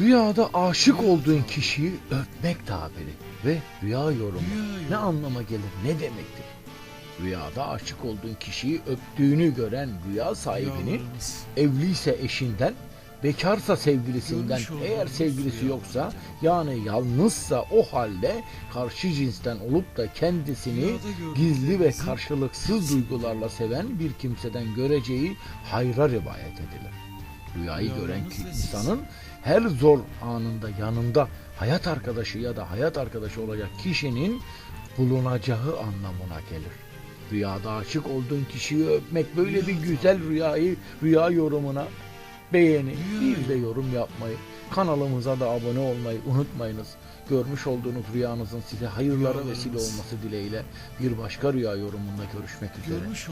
Rüyada aşık olduğun kişiyi öpmek tabiri ve rüya yorumu ne anlama gelir, ne demektir? Rüyada aşık olduğun kişiyi öptüğünü gören rüya sahibini evliyse eşinden, bekarsa sevgilisinden, eğer sevgilisi yoksa yani yalnızsa o halde karşı cinsten olup da kendisini gizli ve karşılıksız duygularla seven bir kimseden göreceği hayra rivayet edilir. Rüyayı gören insanın her zor anında yanında hayat arkadaşı ya da hayat arkadaşı olacak kişinin bulunacağı anlamına gelir. Rüyada aşık olduğun kişiyi öpmek böyle bir güzel rüyayı rüya yorumuna beğeni bir de yorum yapmayı kanalımıza da abone olmayı unutmayınız. Görmüş olduğunuz rüyanızın size hayırlara vesile olması dileğiyle bir başka rüya yorumunda görüşmek üzere. Görmüş